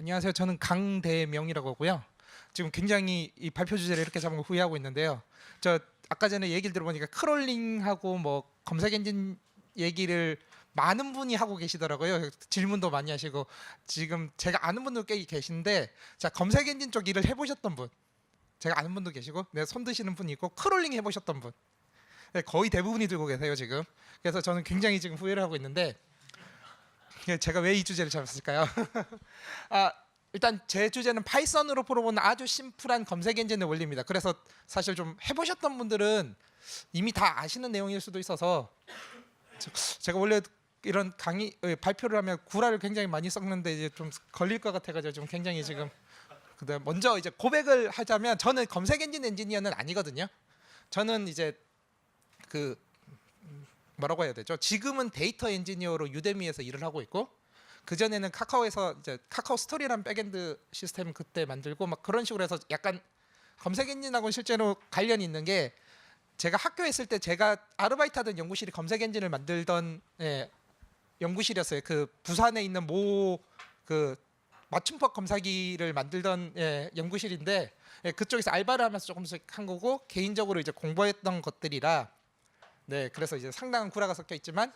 안녕하세요. 저는 강대명이라고 하고요. 지금 굉장히 이 발표 주제를 이렇게 잡은 걸 후회하고 있는데요. 저 아까 전에 얘기를 들어보니까 크롤링하고 뭐 검색 엔진 얘기를 많은 분이 하고 계시더라고요. 질문도 많이 하시고 지금 제가 아는 분도 꽤 계신데 자 검색 엔진 쪽 일을 해보셨던 분, 제가 아는 분도 계시고 네, 손 드시는 분이 있고 크롤링 해보셨던 분, 네, 거의 대부분이 들고 계세요 지금. 그래서 저는 굉장히 지금 후회를 하고 있는데 예, 제가 왜 이 주제를 잡았을까요? 아, 일단 제 주제는 파이썬으로 풀어보는 아주 심플한 검색 엔진의 원리입니다. 그래서 사실 좀 해보셨던 분들은 이미 다 아시는 내용일 수도 있어서 저- 제가 원래 이런 강의 어, 발표를 하면 구라를 굉장히 많이 썩는데 이제 좀 걸릴 것 같아가지고 좀 굉장히 지금 그다음 먼저 이제 고백을 하자면 저는 검색 엔진 엔지니어는 아니거든요. 저는 이제 그 음, 뭐라고 해야 되죠? 지금은 데이터 엔지니어로 유데미에서 일을 하고 있고 그 전에는 카카오에서 이제 카카오 스토리라는 백엔드 시스템 그때 만들고 막 그런 식으로 해서 약간 검색 엔진하고는 실제로 관련이 있는 게 제가 학교에 있을 때 제가 아르바이트 하던 연구실이 검색 엔진을 만들던 예, 연구실이었어요. 그 부산에 있는 모 그 맞춤법 검사기를 만들던 예, 연구실인데 예, 그쪽에서 알바를 하면서 조금씩 한 거고 개인적으로 이제 공부했던 것들이라 네 그래서 이제 상당한 구라가 섞여 있지만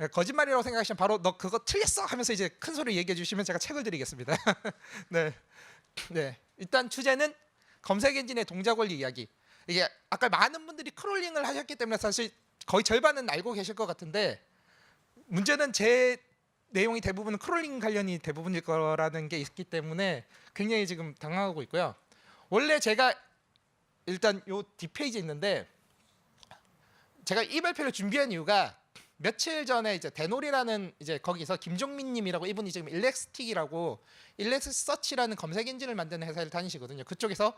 예, 거짓말이라고 생각하시면 바로 너 그거 틀렸어 하면서 이제 큰 소리 얘기해 주시면 제가 책을 드리겠습니다. 네, 네 일단 주제는 검색 엔진의 동작 원리 이야기. 이게 아까 많은 분들이 크롤링을 하셨기 때문에 사실 거의 절반은 알고 계실 것 같은데 문제는 제 내용이 대부분 크롤링 관련이 대부분일 거라는 게 있기 때문에 굉장히 지금 당황하고 있고요. 원래 제가 일단 요 뒷페이지에 있는데 제가 이 발표를 준비한 이유가 며칠 전에 이제 데놀이라는 이제 거기서 김종민 님이라고 이분이 지금 일렉스틱이라고 일렉서치라는 검색 엔진을 만드는 회사를 다니시거든요. 그쪽에서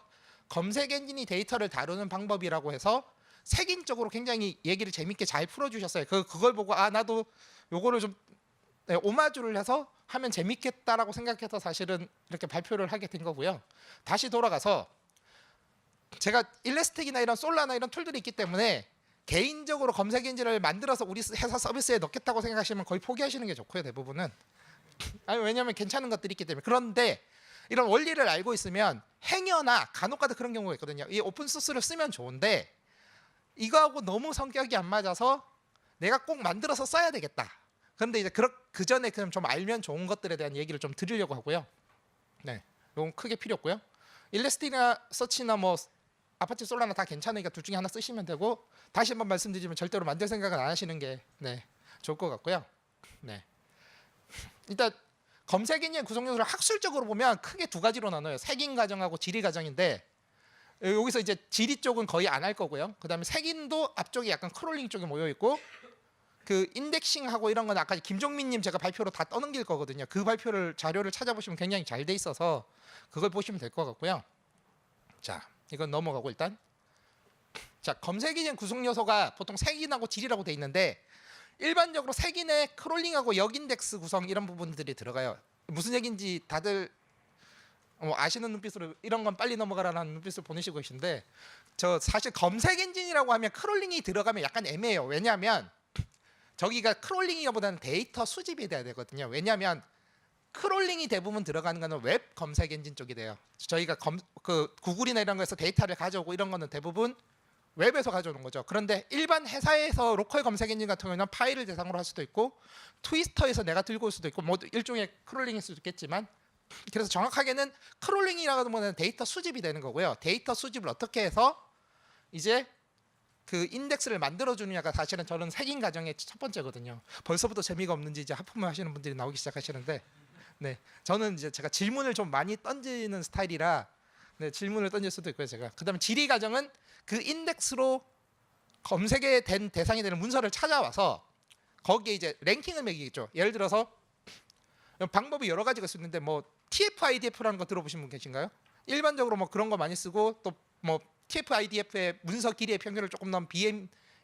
검색 엔진이 데이터를 다루는 방법이라고 해서 색인적으로 굉장히 얘기를 재밌게 잘 풀어 주셨어요. 그 그걸 보고 아 나도 요거를 좀 네, 오마주를 해서 하면 재밌겠다라고 생각해서 사실은 이렇게 발표를 하게 된 거고요. 다시 돌아가서 제가 일레스틱이나 이런 솔라나 이런 툴들이 있기 때문에 개인적으로 검색 엔진을 만들어서 우리 회사 서비스에 넣겠다고 생각하시면 거의 포기하시는 게 좋고요. 대부분은 아니 왜냐하면 괜찮은 것들이 있기 때문에 그런데 이런 원리를 알고 있으면 행여나 간혹가다 그런 경우가 있거든요. 이 오픈 소스를 쓰면 좋은데 이거하고 너무 성격이 안 맞아서 내가 꼭 만들어서 써야 되겠다. 그런데 이제 그, 그 전에 그럼 좀 알면 좋은 것들에 대한 얘기를 좀 드리려고 하고요. 네, 이건 크게 필요 없고요. 일레스티나 서치나 뭐 아파트 솔라나 다 괜찮으니까 둘 중에 하나 쓰시면 되고 다시 한번 말씀드리면 절대로 만들 생각은 안 하시는 게 네, 좋을 것 같고요. 네. 일단 검색 엔진 구성 요소를 학술적으로 보면 크게 두 가지로 나눠요. 색인 과정하고 지리 과정인데 여기서 이제 지리 쪽은 거의 안 할 거고요. 그다음에 색인도 앞쪽에 약간 크롤링 쪽에 모여 있고 그 인덱싱하고 이런 건 아까 김종민님 제가 발표로 다 떠넘길 거거든요. 그 발표를 자료를 찾아보시면 굉장히 잘 돼 있어서 그걸 보시면 될 것 같고요. 자, 이건 넘어가고 일단 자 검색 인진 구성 요소가 보통 색인하고 질이라고 돼 있는데 일반적으로 색인에 크롤링하고 역인덱스 구성 이런 부분들이 들어가요. 무슨 얘기인지 다들 뭐 아시는 눈빛으로 이런 건 빨리 넘어가라는 눈빛을 보내시고 계신데 저 사실 검색 엔진이라고 하면 크롤링이 들어가면 약간 애매해요. 왜냐하면 저기가 크롤링이보다는 데이터 수집이 돼야 되거든요. 왜냐하면 크롤링이 대부분 들어가는 거는 웹 검색 엔진 쪽이 돼요. 저희가 검, 그 구글이나 이런 거에서 데이터를 가져오고 이런 거는 대부분 웹에서 가져오는 거죠. 그런데 일반 회사에서 로컬 검색 엔진 같은 경우는 파일을 대상으로 할 수도 있고 트위스터에서 내가 들고 올 수도 있고 뭐 일종의 크롤링일 수도 있겠지만 그래서 정확하게는 크롤링이라고 하는 데이터 수집이 되는 거고요. 데이터 수집을 어떻게 해서 이제 그 인덱스를 만들어 주느냐가 사실은 저는 색인 과정의 첫 번째거든요. 벌써부터 재미가 없는지 이제 하품을 하시는 분들이 나오기 시작하시는데 네. 저는 이제 제가 질문을 좀 많이 던지는 스타일이라 네, 질문을 던질 수도 있고요, 제가. 그다음에 지리 과정은 그 인덱스로 검색에 된 대상이 되는 문서를 찾아와서 거기에 이제 랭킹을 매기겠죠. 예를 들어서 방법이 여러 가지가 있는데 뭐 TF-IDF라는 거 들어보신 분 계신가요? 일반적으로 뭐 그런 거 많이 쓰고 또 뭐 TF-IDF의 문서 길이의 평균을 조금 넣은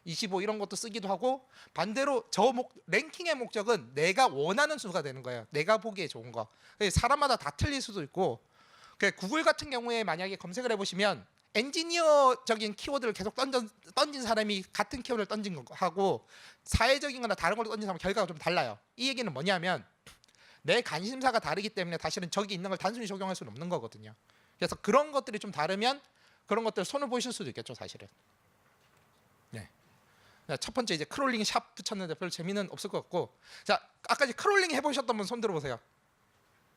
BM25 이런 것도 쓰기도 하고 반대로 저 목, 랭킹의 목적은 내가 원하는 수가 되는 거예요. 내가 보기에 좋은 거. 사람마다 다 틀릴 수도 있고 그 구글 같은 경우에 만약에 검색을 해보시면 엔지니어적인 키워드를 계속 던져, 던진 사람이 같은 키워드를 던진 거하고 사회적인 거나 다른 걸 던진 사람 결과가 좀 달라요. 이 얘기는 뭐냐면 내 관심사가 다르기 때문에 사실은 저기 있는 걸 단순히 적용할 수는 없는 거거든요. 그래서 그런 것들이 좀 다르면 그런 것들 손을 보실 수도 있겠죠, 사실은. 첫 번째 이제 크롤링 샵 붙였는데 별 재미는 없을 것 같고, 자 아까 이제 크롤링 해보셨던 분 손 들어보세요.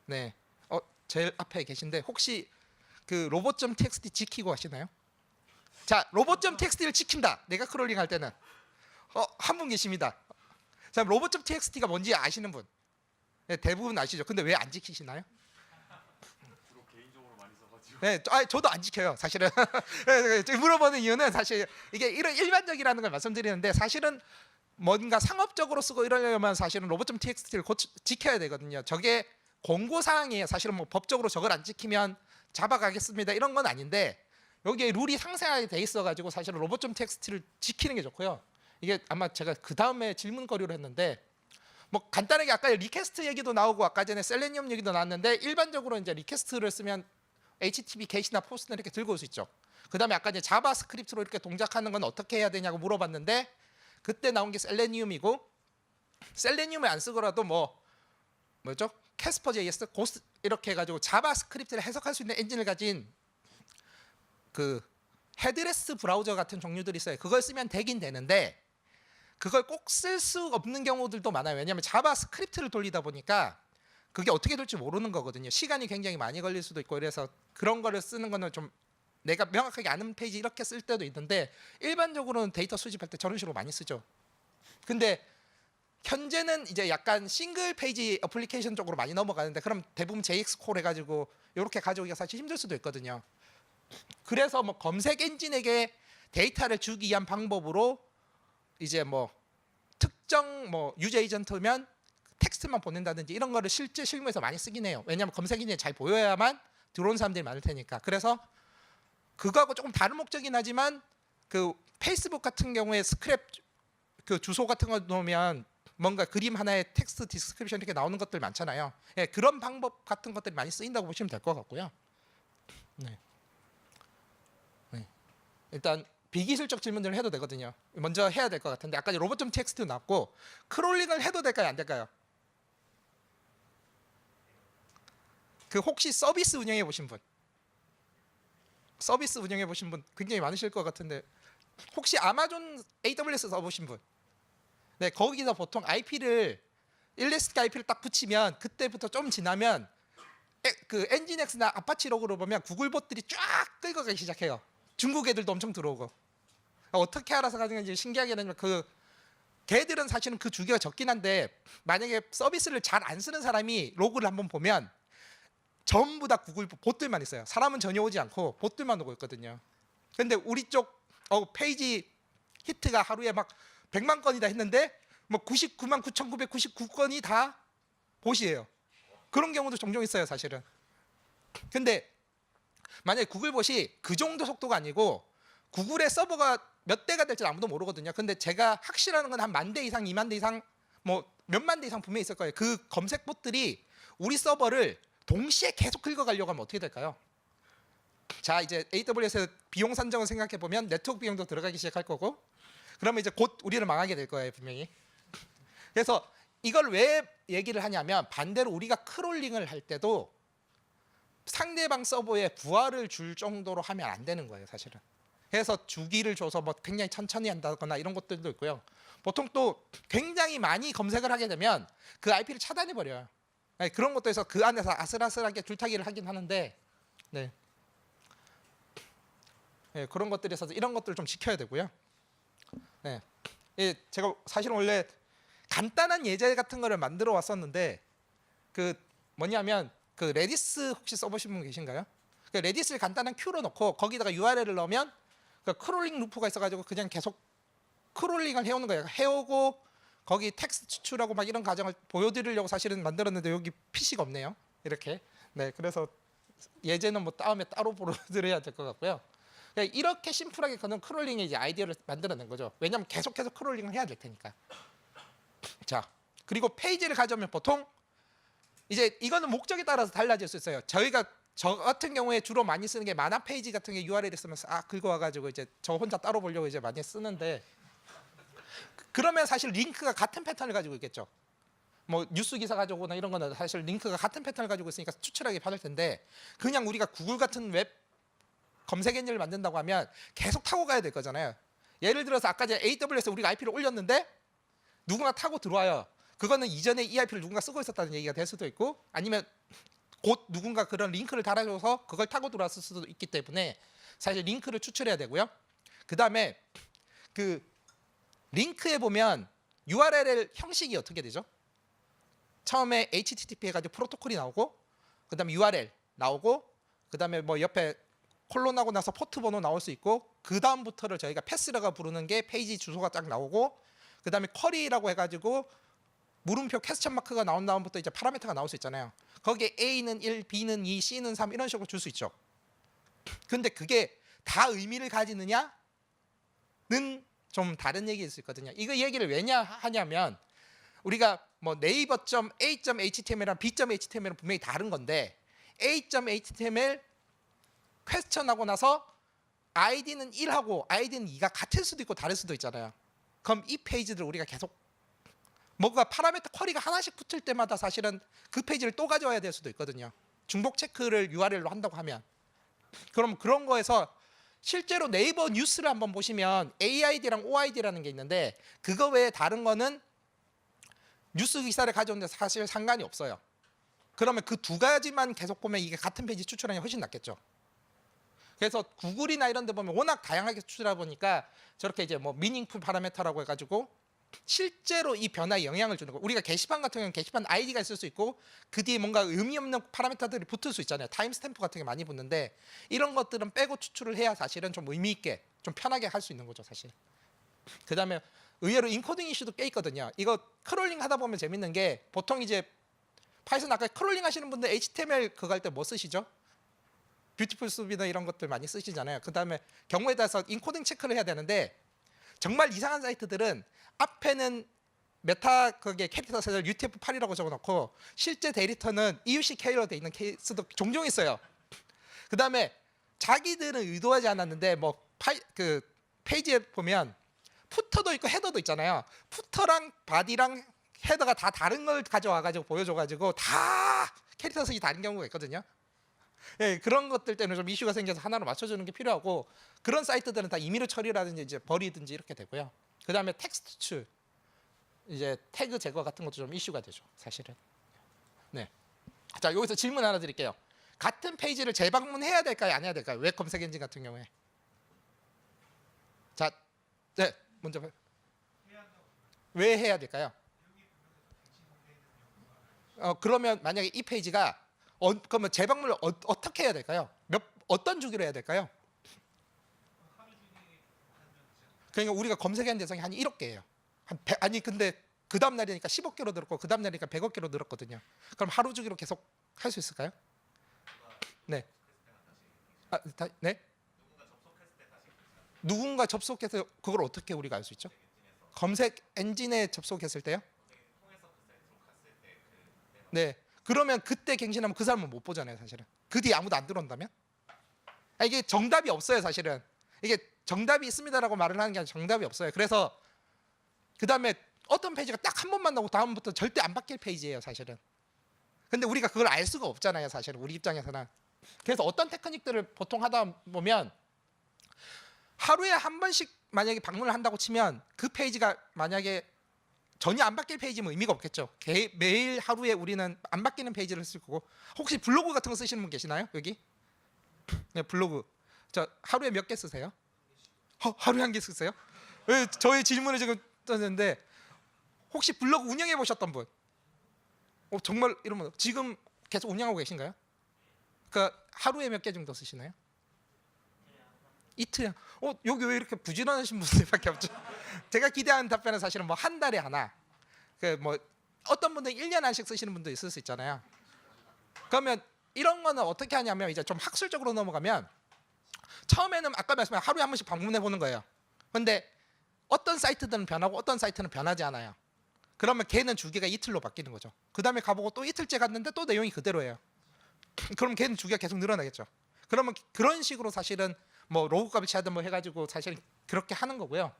네, 어 제일 앞에 계신데 혹시 그 로봇.txt 지키고 하시나요? 자 로봇.txt를 지킨다. 내가 크롤링 할 때는 어 한 분 계십니다. 자 로봇.txt가 뭔지 아시는 분? 네, 대부분 아시죠. 근데 왜 안 지키시나요? 주로 개인적으로 많이 써가지고 네, 저- 아, 저도 안 지켜요, 사실은. 네, 네, 물어보는 이유는 사실 이게 이런 일반적이라는 걸 말씀드리는데 사실은 뭔가 상업적으로 쓰고 이러려면 사실은 로봇.txt를 곧 지켜야 되거든요. 저게 공고 사항이에요. 사실은 뭐 법적으로 저걸 안 지키면 잡아가겠습니다 이런 건 아닌데 여기에 룰이 상세하게 돼 있어가지고 사실은 로봇.txt를 지키는 게 좋고요. 이게 아마 제가 그 다음에 질문거리로 했는데 뭐 간단하게 아까 리퀘스트 얘기도 나오고 아까 전에 셀레니움 얘기도 나왔는데 일반적으로 이제 리퀘스트를 쓰면 HTTP 게시나 포스트나 이렇게 들고 올 수 있죠. 그 다음에 아까 이제 자바스크립트로 이렇게 동작하는 건 어떻게 해야 되냐고 물어봤는데 그때 나온 게 셀레니움이고 셀레니움을 안 쓰더라도 뭐 뭐죠? 캐스퍼 JS, 고스 이렇게 해가지고 자바스크립트를 해석할 수 있는 엔진을 가진 그 헤드레스 브라우저 같은 종류들이 있어요. 그걸 쓰면 되긴 되는데 그걸 꼭 쓸 수 없는 경우들도 많아요. 왜냐하면 자바스크립트를 돌리다 보니까 그게 어떻게 될지 모르는 거거든요. 시간이 굉장히 많이 걸릴 수도 있고 그래서 그런 거를 쓰는 거는 좀 내가 명확하게 아는 페이지 이렇게 쓸 때도 있는데 일반적으로는 데이터 수집할 때 저런 식으로 많이 쓰죠. 근데 현재는 이제 약간 싱글 페이지 어플리케이션 쪽으로 많이 넘어가는데 그럼 대부분 JX 콜 해가지고 이렇게 가져오기가 사실 힘들 수도 있거든요. 그래서 뭐 검색 엔진에게 데이터를 주기 위한 방법으로 이제 뭐 특정 뭐 유저 에이전트면 텍스트만 보낸다든지 이런 거를 실제 실무에서 많이 쓰긴 해요. 왜냐하면 검색 엔진이 잘 보여야만 들어온 사람들이 많을 테니까. 그래서 그거하고 조금 다른 목적이긴 하지만 그 페이스북 같은 경우에 스크랩 그 주소 같은 거 넣으면 뭔가 그림 하나에 텍스트 디스크립션 이렇게 나오는 것들 많잖아요. 예, 그런 방법 같은 것들이 많이 쓰인다고 보시면 될 것 같고요. 네. 네. 일단 비기술적 질문들을 해도 되거든요. 먼저 해야 될 것 같은데 아까 로봇.txt 텍스트 나왔고 크롤링을 해도 될까요, 안 될까요? 그 혹시 서비스 운영해 보신 분? 서비스 운영해 보신 분 굉장히 많으실 것 같은데 혹시 아마존 AWS 써보신 분? 네, 거기서 보통 IP를 일레스틱 IP를 딱 붙이면 그때부터 좀 지나면 에, 그 엔진엑스나 아파치 로그로 보면 구글 봇들이 쫙 끌고 가기 시작해요. 중국 애들도 엄청 들어오고 어떻게 알아서 가는 건지 신기하게 되면 그 걔들은 사실은 그 주기가 적긴 한데 만약에 서비스를 잘 안 쓰는 사람이 로그를 한번 보면 전부 다 구글 봇들만 있어요. 사람은 전혀 오지 않고 봇들만 오고 있거든요. 근데 우리 쪽 어, 페이지 히트가 하루에 막 100만 건이다 했는데 뭐 99만 9,999건이 다 봇이에요. 그런 경우도 종종 있어요, 사실은. 근데 만약에 구글 봇이 그 정도 속도가 아니고 구글의 서버가 몇 대가 될지 아무도 모르거든요. 근데 제가 확실한 건 한 만 대 이상, 2만 대 이상, 뭐 몇만 대 이상 분명히 있을 거예요. 그 검색 봇들이 우리 서버를 동시에 계속 긁어가려고 하면 어떻게 될까요? 자 이제 AWS 비용 산정을 생각해 보면 네트워크 비용도 들어가기 시작할 거고 그러면 이제 곧 우리를 망하게 될 거예요 분명히. 그래서 이걸 왜 얘기를 하냐면 반대로 우리가 크롤링을 할 때도 상대방 서버에 부하를 줄 정도로 하면 안 되는 거예요 사실은. 그래서 주기를 줘서 뭐 굉장히 천천히 한다거나 이런 것들도 있고요. 보통 또 굉장히 많이 검색을 하게 되면 그 IP를 차단해 버려요. 네, 그런 것도 해서 그 안에서 아슬아슬하게 줄타기를 하긴 하는데, 네. 네, 그런 것들이 있어서 이런 것들을 좀 지켜야 되고요. 네, 예, 제가 사실 원래 간단한 예제 같은 거를 만들어 왔었는데 그 뭐냐면 그 레디스 혹시 써보신 분 계신가요? 그 레디스를 간단한 큐로 넣고 거기다가 URL을 넣으면 그 크롤링 루프가 있어가지고 그냥 계속 크롤링을 해오는 거예요. 해오고 거기 텍스트 추출하고 막 이런 과정을 보여드리려고 사실은 만들었는데 여기 PC가 없네요. 이렇게. 네, 그래서 예제는 뭐 다음에 따로 보여드려야 될 것 같고요. 그러니까 이렇게 심플하게 그는 크롤링의 이제 아이디어를 만들어낸 거죠. 왜냐하면 계속해서 크롤링을 해야 될 테니까. 자, 그리고 페이지를 가져오면 보통 이제 이거는 목적에 따라서 달라질 수 있어요. 저희가 저 같은 경우에 주로 많이 쓰는 게 만화 페이지 같은 게 URL 있으면서 아 긁어와가지고 이제 저 혼자 따로 보려고 이제 많이 쓰는데 그러면 사실 링크가 같은 패턴을 가지고 있겠죠. 뭐 뉴스 기사 가지고나 이런 거는 사실 링크가 같은 패턴을 가지고 있으니까 추출하기 편할 텐데 그냥 우리가 구글 같은 웹 검색 엔진을 만든다고 하면 계속 타고 가야 될 거잖아요. 예를 들어서 아까 전에 AWS 우리가 IP를 올렸는데 누군가 타고 들어와요. 그거는 이전에 이 IP를 누군가 쓰고 있었다는 얘기가 될 수도 있고 아니면 곧 누군가 그런 링크를 달아줘서 그걸 타고 들어왔을 수도 있기 때문에 사실 링크를 추출해야 되고요. 그 다음에 그 링크에 보면 URL 형식이 어떻게 되죠? 처음에 HTTP 해가지고 프로토콜이 나오고 그 다음에 URL 나오고 그 다음에 뭐 옆에 콜론하고 나서 포트 번호 나올 수 있고 그 다음부터를 저희가 패스라가 부르는 게 페이지 주소가 딱 나오고 그 다음에 쿼리라고 해가지고 물음표 퀘스천 마크가 나온 다음부터 이제 파라미터가 나올 수 있잖아요. 거기에 A는 1, B는 2, C는 3 이런 식으로 줄 수 있죠. 근데 그게 다 의미를 가지느냐는 좀 다른 얘기일 수 있거든요. 이거 얘기를 왜냐 하냐면 우리가 뭐 네이버.a.html이랑 b.html은 분명히 다른 건데 a.html 퀘스천하고 나서 아이디는 1하고 아이디는 2가 같을 수도 있고 다를 수도 있잖아요. 그럼 이 페이지를 우리가 계속 뭔가 파라미터 쿼리가 하나씩 붙을 때마다 사실은 그 페이지를 또 가져와야 될 수도 있거든요. 중복 체크를 URL로 한다고 하면 그럼 그런 거에서 실제로 네이버 뉴스를 한번 보시면 AID랑 OID라는 게 있는데 그거 외에 다른 거는 뉴스 기사를 가져오는데 사실 상관이 없어요. 그러면 그 두 가지만 계속 보면 이게 같은 페이지 추출하는 게 훨씬 낫겠죠. 그래서 구글이나 이런 데 보면 워낙 다양하게 추출하다 보니까 저렇게 이제 뭐 미닝풀 파라메터라고 해가지고 실제로 이 변화에 영향을 주는 거. 우리가 게시판 같은 경우는 게시판 아이디가 있을 수 있고 그 뒤에 뭔가 의미 없는 파라미터들이 붙을 수 있잖아요. 타임 스탬프 같은 게 많이 붙는데 이런 것들은 빼고 추출을 해야 사실은 좀 의미 있게 좀 편하게 할 수 있는 거죠, 사실. 그다음에 의외로 인코딩 이슈도 꽤 있거든요. 이거 크롤링 하다 보면 재밌는 게 보통 이제 파이썬 아까 크롤링 하시는 분들 HTML 그거 할 때 뭐 쓰시죠? 뷰티풀 숲이나 이런 것들 많이 쓰시잖아요. 그다음에 경우에 따라서 인코딩 체크를 해야 되는데 정말 이상한 사이트들은 앞에는 메타 그게 캐릭터 셋을 UTF-8이라고 적어놓고 실제 데이터는 EUC-K로 돼 있는 케이스도 종종 있어요. 그 다음에 자기들은 의도하지 않았는데 뭐 파이, 그 페이지에 보면 푸터도 있고 헤더도 있잖아요. 푸터랑 바디랑 헤더가 다 다른 걸 가져와가지고 보여줘가지고 다 캐릭터 셋이 다른 경우가 있거든요. 예, 그런 것들 때문에 좀 이슈가 생겨서 하나로 맞춰주는 게 필요하고 그런 사이트들은 다 임의로 처리라든지 이제 버리든지 이렇게 되고요. 그 다음에 텍스트 추출, 이제 태그 제거 같은 것도 좀 이슈가 되죠, 사실은. 네. 자 여기서 질문 하나 드릴게요. 같은 페이지를 재방문해야 될까요, 안 해야 될까요? 웹 검색 엔진 같은 경우에. 자, 네, 먼저 봐- 왜 해야 될까요? 어 그러면 만약에 이 페이지가 어, 그러면 재방문을 어, 어떻게 해야 될까요? 몇 어떤 주기로 해야 될까요? 그러니까 우리가 검색하는 대상이 한 1억 개예요. 한 100, 아니 근데 그 다음 날이니까 10억 개로 늘었고 그 다음 날이니까 100억 개로 늘었거든요. 그럼 하루 주기로 계속 할 수 있을까요? 네. 아, 다, 네? 누군가 접속해서 그걸 어떻게 우리가 알 수 있죠? 검색 엔진에 접속했을 때요? 네. 그러면 그때 갱신하면 그 사람은 못 보잖아요, 사실은. 그 뒤에 아무도 안 들어온다면? 아, 이게 정답이 없어요, 사실은. 이게 정답이 있습니다라고 말을 하는 게 아니라 정답이 없어요. 그래서 그 다음에 어떤 페이지가 딱 한 번만 나오고 다음부터 절대 안 바뀔 페이지예요, 사실은. 근데 우리가 그걸 알 수가 없잖아요, 사실은 우리 입장에서는. 그래서 어떤 테크닉들을 보통 하다 보면 하루에 한 번씩 만약에 방문을 한다고 치면 그 페이지가 만약에 전혀 안 바뀔 페이지면 의미가 없겠죠. 개, 매일 하루에 우리는 안 바뀌는 페이지를 쓸 거고 혹시 블로그 같은 거 쓰시는 분 계시나요? 여기? 네, 블로그. 저 하루에 몇 개 쓰세요? 어, 하루에 한 개 쓰세요? 왜 저희 질문을 지금 떴는데 혹시 블로그 운영해 보셨던 분? 어, 정말 이러면 지금 계속 운영하고 계신가요? 그러니까 하루에 몇 개 정도 쓰시나요? 이틀. 어 여기 왜 이렇게 부지런하신 분들밖에 없죠? 제가 기대하는 답변은 사실은 뭐 한 달에 하나. 그 뭐 어떤 분들 1년 한씩 쓰시는 분도 있을 수 있잖아요. 그러면 이런 거는 어떻게 하냐면 이제 좀 학술적으로 넘어가면 처음에는 아까 말씀한 하루에 한 번씩 방문해 보는 거예요. 근데 어떤 사이트들은 변하고 어떤 사이트는 변하지 않아요. 그러면 걔는 주기가 이틀로 바뀌는 거죠. 그 다음에 가보고 또 이틀째 갔는데 또 내용이 그대로예요. 그럼 걔는 주기가 계속 늘어나겠죠. 그러면 그런 식으로 사실은 뭐 로그 값을 취하든 뭐 해가지고 사실 그렇게 하는 거고요.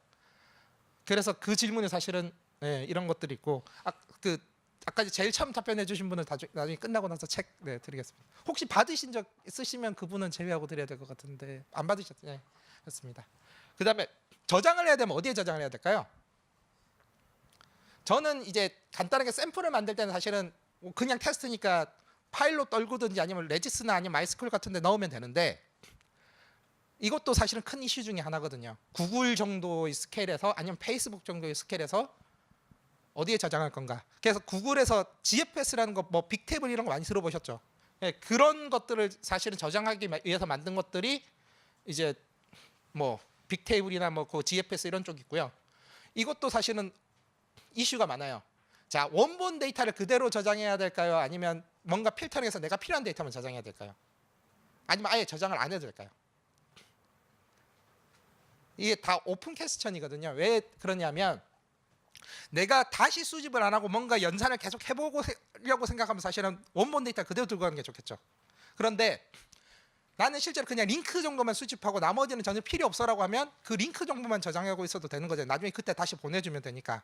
그래서 그 질문에 사실은 예, 이런 것들이 있고 아, 그 아까 제일 처음 답변해 주신 나중- 나중에 끝나고 나서 책 네, 드리겠습니다. 혹시 받으신 적 있으시면 그분은 제외하고 드려야 될 것 같은데 안 받으셨죠? 네, 그렇습니다. 그다음에 저장을 해야 되면 어디에 저장을 해야 될까요? 저는 이제 간단하게 샘플을 만들 때는 사실은 뭐 그냥 테스트니까 파일로 떨구든지 아니면 레지스나 아니면 마이스쿨 같은 데 넣으면 되는데 이것도 사실은 큰 이슈 중에 하나거든요. 구글 정도의 스케일에서 아니면 페이스북 정도의 스케일에서 어디에 저장할 건가? 그래서 구글에서 GFS라는 거 뭐 빅테이블 이런 거 많이 들어보셨죠? 예, 그런 것들을 사실은 저장하기 위해서 만든 것들이 이제 뭐 빅테이블이나 뭐 그 GFS 이런 쪽 있고요. 이것도 사실은 이슈가 많아요. 자, 원본 데이터를 그대로 저장해야 될까요? 아니면 뭔가 필터링해서 내가 필요한 데이터만 저장해야 될까요? 아니면 아예 저장을 안 해도 될까요? 이게 다 오픈 퀘스천이거든요. 왜 그러냐면 내가 다시 수집을 안 하고 뭔가 연산을 계속 해보려고 생각하면 사실은 원본 데이터 그대로 들고 가는 게 좋겠죠. 그런데 나는 실제로 그냥 링크 정도만 수집하고 나머지는 전혀 필요 없어라고 하면 그 링크 정도만 저장하고 있어도 되는 거죠. 나중에 그때 다시 보내주면 되니까.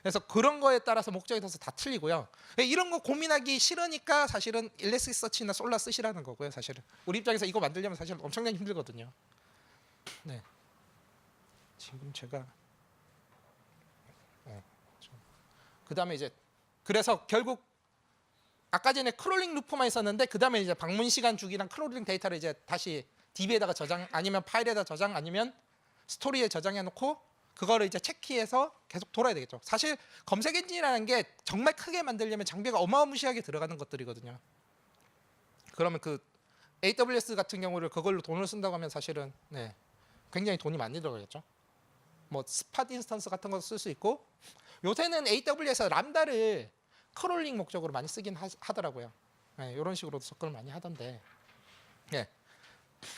그래서 그런 거에 따라서 목적에 따라서 다 틀리고요. 이런 거 고민하기 싫으니까 사실은 일렉시서치나 솔라 쓰시라는 거고요. 사실은 우리 입장에서 이거 만들려면 사실 엄청나게 힘들거든요. 네. 지금 제가 그 다음에 이제 그래서 결국 아까 전에 크롤링 루프만 있었는데 그 다음에 이제 방문 시간 주기랑 크롤링 데이터를 이제 다시 DB에다가 저장 아니면 파일에다 저장 아니면 스토리에 저장해 놓고 그거를 이제 체크해서 계속 돌아야 되겠죠. 사실 검색 엔진이라는 게 정말 크게 만들려면 장비가 어마무시하게 들어가는 것들이거든요. 그러면 그 AWS 같은 경우를 그걸로 돈을 쓴다고 하면 사실은 네, 굉장히 돈이 많이 들어가겠죠. 뭐 스팟 인스턴스 같은 거쓸수 있고 요새는 AWS에서 람다를 크롤링 목적으로 많이 쓰긴 하, 더라고요 네, 이런 식으로 접근을 많이 하던데. 네.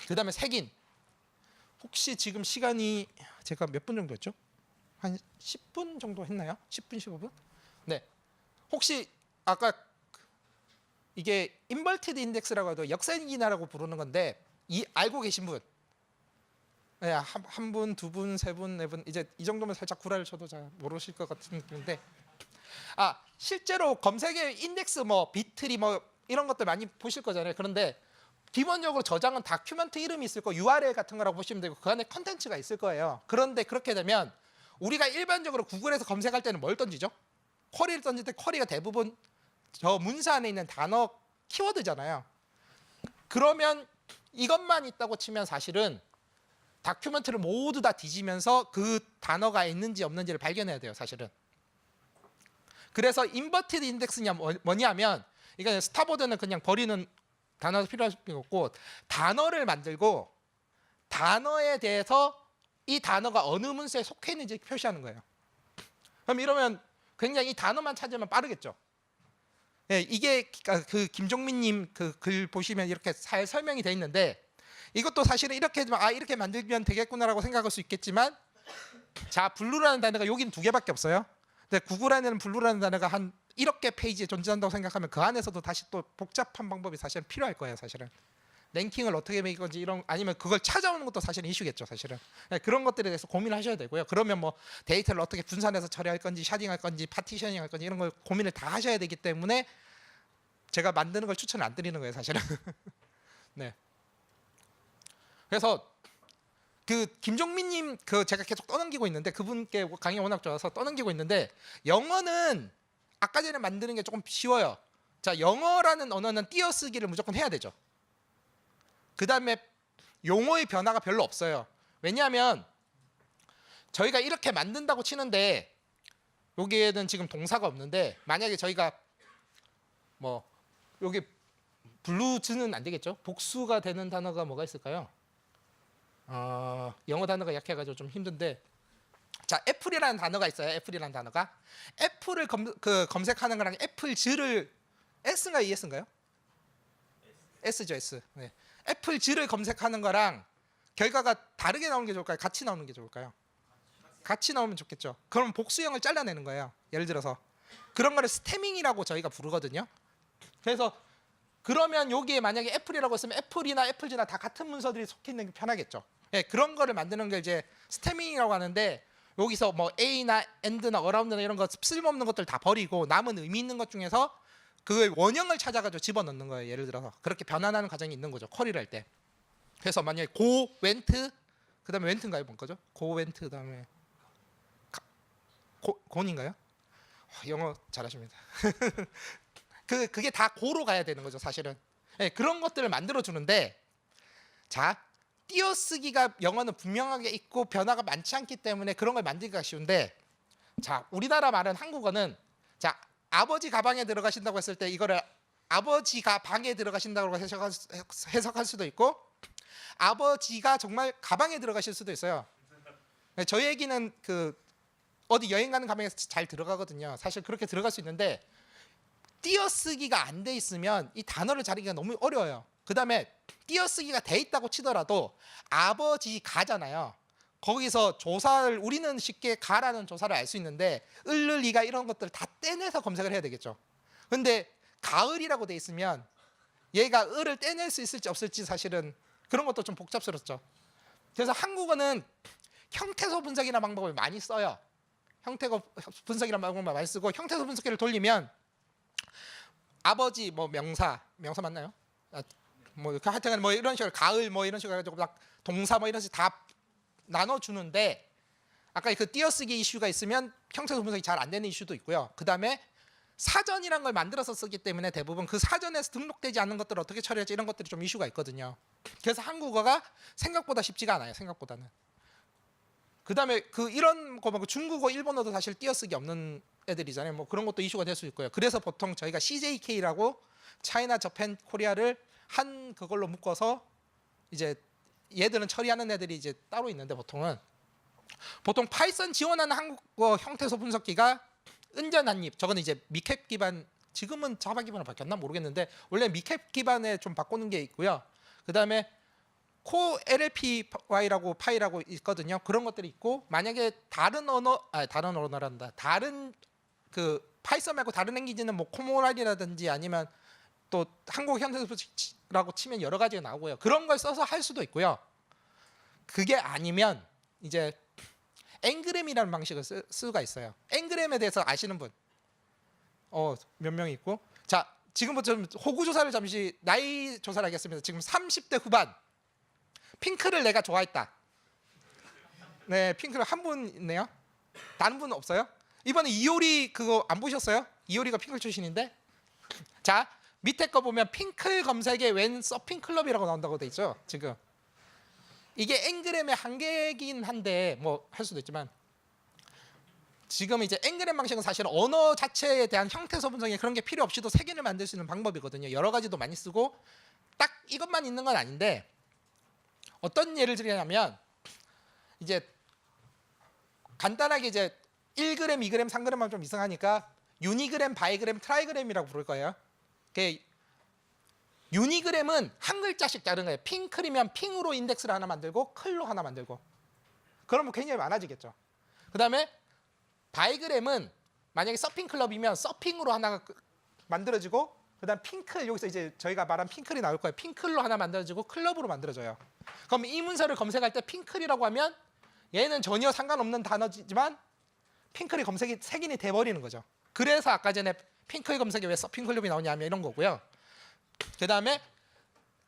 그 다음에 색인. 혹시 지금 시간이 제가 몇 분 정도 했죠? 한 10분 정도 했나요? 10분 15분? 네. 혹시 아까 이게 인버티드 인덱스라고 해도 역사인기나라고 부르는 건데 이 알고 계신 분? 네, 한, 한 분, 두 분, 세 분, 네 분 이제 이 정도면 살짝 구라를 쳐도 잘 모르실 것 같은 느낌인데 아 실제로 검색에 인덱스 뭐 비트리 뭐 이런 것들 많이 보실 거잖아요. 그런데 기본적으로 저장은 다큐멘트 이름이 있을 거 URL 같은 거라고 보시면 되고 그 안에 컨텐츠가 있을 거예요. 그런데 그렇게 되면 우리가 일반적으로 구글에서 검색할 때는 뭘 던지죠? 쿼리를 던질 때 쿼리가 대부분 저 문서 안에 있는 단어 키워드잖아요. 그러면 이것만 있다고 치면 사실은 다큐멘트를 모두 다 뒤지면서 그 단어가 있는지 없는지를 발견해야 돼요, 사실은. 그래서 인버티드 인덱스냐 뭐- 뭐냐면 이거 스타보드는 그냥 버리는 단어가 필요할 필요 없고 단어를 만들고 단어에 대해서 이 단어가 어느 문서에 속해 있는지 표시하는 거예요. 그럼 이러면 굉장히 이 단어만 찾으면 빠르겠죠. 예, 이게 그 김종민님 그 글 보시면 이렇게 잘 설명이 돼 있는데 이것도 사실은 이렇게 아 이렇게 만들면 되겠구나라고 생각할 수 있겠지만 자 블루라는 단어가 여기는 두 개밖에 없어요. 근데 구글 안에는 블루라는 단어가 한 1억 개 페이지에 존재한다고 생각하면 그 안에서도 다시 또 복잡한 방법이 사실은 필요할 거예요, 사실은. 랭킹을 어떻게 매길 건지 이런 아니면 그걸 찾아오는 것도 사실은 이슈겠죠, 사실은. 네, 그런 것들에 대해서 고민을 하셔야 되고요. 그러면 뭐 데이터를 어떻게 분산해서 처리할 건지, 샤딩할 건지, 파티셔닝 할 건지 이런 걸 고민을 다 하셔야 되기 때문에 제가 만드는 걸 추천을 안 드리는 거예요, 사실은. 네. 그래서 그 김종민님 그 제가 계속 떠넘기고 있는데 그분께 강의 워낙 좋아서 떠넘기고 있는데 영어는 아까 전에 만드는 게 조금 쉬워요. 자 영어라는 언어는 띄어쓰기를 무조건 해야 되죠. 그 다음에 용어의 변화가 별로 없어요. 왜냐하면 저희가 이렇게 만든다고 치는데 여기에는 지금 동사가 없는데 만약에 저희가 뭐 여기 블루즈는 안 되겠죠? 복수가 되는 단어가 뭐가 있을까요? 어, 영어 단어가 약해가지고 좀 힘든데 자 애플이라는 단어가 있어요. 애플이라는 단어가 애플을 검, 그 검색하는 거랑 애플즈를 S인가요, ES인가요? S죠, S. 네. 애플즈를 검색하는 거랑 결과가 다르게 나오는 게 좋을까요? 같이 나오는 게 좋을까요? 같이 나오면 좋겠죠. 그럼 복수형을 잘라내는 거예요. 예를 들어서 그런 거를 스태밍이라고 저희가 부르거든요. 그래서 그러면 여기에 만약에 애플이라고 했으면 애플이나 애플즈나 다 같은 문서들이 속해 있는 게 편하겠죠. 예, 그런 거를 만드는 게 이제 스태밍이라고 하는데 여기서 뭐 A나 AND나 어라운드나 이런 거 쓸모없는 것들 다 버리고 남은 의미 있는 것 중에서 그 원형을 찾아가지고 집어넣는 거예요. 예를 들어서 그렇게 변환하는 과정이 있는 거죠. 쿼리를 할 때. 그래서 만약에 고 웬트 그다음에 웬트인가요? 뭔 거죠? 고 웬트 그다음에 가- 고 곤인가요? 와, 영어 잘하십니다. 그 그게 다 고로 가야 되는 거죠, 사실은. 예, 그런 것들을 만들어 주는데 자, 띄어쓰기가 영어는 분명하게 있고 변화가 많지 않기 때문에 그런 걸 만들기가 쉬운데 자, 우리나라 말은 한국어는 자, 아버지 가방에 들어가신다고 했을 때 이거를 아버지가 방에 들어가신다고 해석할, 수- 해석할 수도 있고 아버지가 정말 가방에 들어가실 수도 있어요. 네, 저희 얘기는 그 어디 여행 가는 가방에 잘 들어가거든요. 사실 그렇게 들어갈 수 있는데 띄어쓰기가 안 돼 있으면 이 단어를 자르기가 너무 어려워요. 그 다음에 띄어쓰기가 돼 있다고 치더라도 아버지 가잖아요. 거기서 조사를 우리는 쉽게 가라는 조사를 알 수 있는데 을르리가 이런 것들 다 떼내서 검색을 해야 되겠죠. 근데 가을이라고 돼 있으면 얘가 을을 떼낼 수 있을지 없을지 사실은 그런 것도 좀 복잡스럽죠. 그래서 한국어는 형태소 분석이라는 방법을 많이 써요. 형태소 분석이라는 방법을 많이 쓰고 형태소 분석기를 돌리면 아버지 뭐 명사 명사 맞나요? 아, 뭐 하여튼 뭐 이런 식으로 가을 뭐 이런 식으로 해가지고 막 동사 뭐 이런 식으로 다 나눠 주는데 아까 그 띄어쓰기 이슈가 있으면 형태소 분석이 잘 안 되는 이슈도 있고요. 그 다음에 사전이란 걸 만들어서 쓰기 때문에 대부분 그 사전에서 등록되지 않는 것들을 어떻게 처리할지 이런 것들이 좀 이슈가 있거든요. 그래서 한국어가 생각보다 쉽지가 않아요. 생각보다는. 그 다음에 그 이런 거 말고 중국어, 일본어도 사실 띄어쓰기 없는 애들이잖아요. 뭐 그런 것도 이슈가 될 수 있고요. 그래서 보통 저희가 CJK라고 차이나, 저펜, 코리아를 한 그걸로 묶어서 이제 얘들은 처리하는 애들이 이제 따로 있는데 보통은 보통 파이썬 지원하는 한국어 형태소 분석기가 은전 한입 저거는 이제 미캡 기반 지금은 자바 기반으로 바뀌었나 모르겠는데 원래 미캡 기반에 좀 바꾸는 게 있고요. 그 다음에 코 LLPY라고 파이라고 있거든요. 그런 것들이 있고 만약에 다른 언어 아 다른 언어란다. 다른 그 파이썬 말고 다른 랭귀지는 뭐 코모랄이라든지 아니면 또 한국 현대소라고 치면 여러 가지가 나오고요. 그런 걸 써서 할 수도 있고요. 그게 아니면 이제 앵그램이라는 방식을 쓸 수가 있어요. 앵그램에 대해서 아시는 분? 어, 몇 명 있고. 자, 지금부터 좀 호구 조사를 잠시 나이 조사를 하겠습니다. 지금 30대 후반. 핑크를 내가 좋아했다. 네, 핑크를 한 분 있네요. 다른 분 없어요? 이번에 이효리 그거 안 보셨어요? 이효리가 핑크 출신인데. 자, 밑에 거 보면 핑클 검색에 웬 서핑 클럽이라고 나온다고 돼 있죠. 지금. 이게 앵그램의 한계긴 한데 뭐 할 수도 있지만 지금 이제 앵그램 방식은 사실 언어 자체에 대한 형태소 분석에 그런 게 필요 없이도 색인을 만들 수 있는 방법이거든요. 여러 가지도 많이 쓰고 딱 이것만 있는 건 아닌데 어떤 예를 들냐면 이제 간단하게 이제 1g, 2g, 3g만 좀 이상하니까 유니그램, 바이그램, 트라이그램이라고 부를 거예요. 그 유니그램은 한 글자씩 다른 거예요. 핑클이면 핑으로 인덱스를 하나 만들고 클로 하나 만들고. 그러면 굉장히 많아지겠죠. 그다음에 바이그램은 만약에 서핑 클럽이면 서핑으로 하나가 그- 만들어지고 그다음 핑클 여기서 이제 저희가 말한 핑클이 나올 거예요. 핑클로 하나 만들어지고 클럽으로 만들어져요. 그럼 이 문서를 검색할 때 핑클이라고 하면 얘는 전혀 상관없는 단어지만 핑클이 검색이 색인이 돼 버리는 거죠. 그래서 아까 전에 핑클 검색에 왜 서핑 클럽이 나오냐면 이런 거고요. 그다음에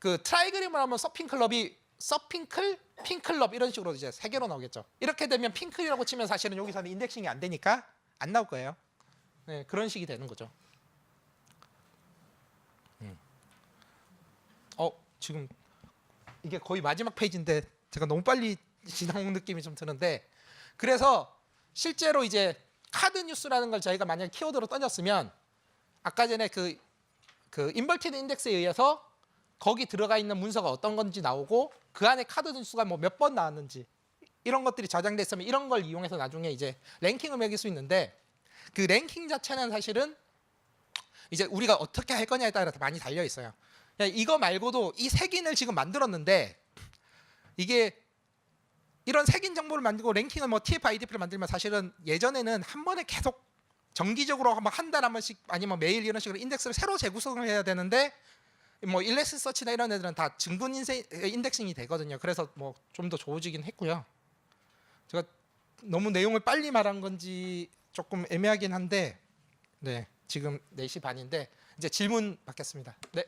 그 트라이그램을 하면 서핑 클럽이 서핑클, 핑클럽 이런 식으로 이제 세 개로 나오겠죠. 이렇게 되면 핑클이라고 치면 사실은 여기서는 인덱싱이 안 되니까 안 나올 거예요. 네, 그런 식이 되는 거죠. 음. 어, 지금 이게 거의 마지막 페이지인데 제가 너무 빨리 지나온 느낌이 좀 드는데 그래서 실제로 이제 카드 뉴스라는 걸 저희가 만약 키워드로 던졌으면 아까 전에 그, 그 인버티드 인덱스에 의해서 거기 들어가 있는 문서가 어떤 건지 나오고 그 안에 카드 뉴스가 뭐 몇 번 나왔는지 이런 것들이 저장돼 있으면 이런 걸 이용해서 나중에 이제 랭킹을 매길 수 있는데 그 랭킹 자체는 사실은 이제 우리가 어떻게 할 거냐에 따라 많이 달려 있어요. 이거 말고도 이 색인을 지금 만들었는데 이게 이런 색인 정보를 만들고 랭킹을 뭐 TF IDP를 만들면 사실은 예전에는 한 번에 계속 정기적으로 한달한 번씩 아니면 매일 이런 식으로 인덱스를 새로 재구성을 해야 되는데 뭐 일렉스 서치나 이런 애들은 다 증분 인세, 인덱싱이 되거든요. 그래서 뭐 좀 더 좋아지긴 했고요. 제가 너무 내용을 빨리 말한 건지 조금 애매하긴 한데 네 지금 4시 반인데 이제 질문 받겠습니다. 네.